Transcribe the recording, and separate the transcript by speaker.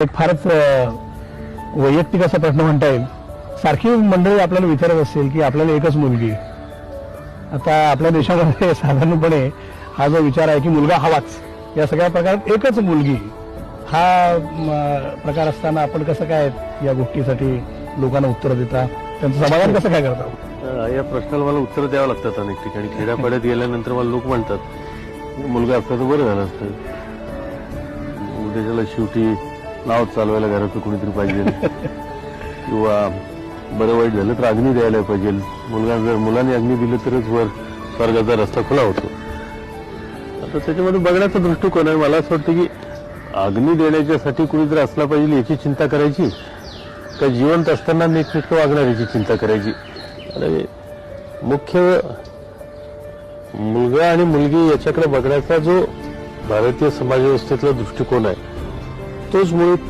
Speaker 1: एक फारच वैयक्तिक असा प्रश्न म्हणता येईल. सारखी मंडळी आपल्याला विचारत असेल की आपल्याला एकच मुलगी आता आपल्या देशामध्ये साधारणपणे हा जो विचार आहे की मुलगा हवाच या सगळ्या प्रकारात एकच मुलगी हा प्रकार असताना आपण कसं काय या गोष्टीसाठी लोकांना उत्तर देता? त्यांचं समाधान कसं काय करता?
Speaker 2: या प्रश्नाला मला उत्तर द्यावं लागतात अनेक ठिकाणी. खेड्यापाड्यात गेल्यानंतर मला लोक म्हणतात मुलगा असता तर बरं झालं असतं. उद्याच्याला शेवटी नाव चालवायला घराचं कोणीतरी पाहिजे. किंवा बरं वाईट झालं तर अग्नी द्यायला पाहिजे. मुलगा जर मुलाने अग्नी दिलं तरच वर स्वर्गाचा रस्ता खुला होतो. आता त्याच्यामध्ये बघण्याचा दृष्टिकोन आहे. मला असं वाटतं की अग्नी देण्याच्यासाठी कुणीतरी असला पाहिजे याची चिंता करायची. का जिवंत असताना नीटनेटकं वागणार याची चिंता करायची. आणि मुख्य मुलगा आणि मुलगी याच्याकडे बघण्याचा जो भारतीय समाज व्यवस्थेतला दृष्टिकोन आहे todos muito.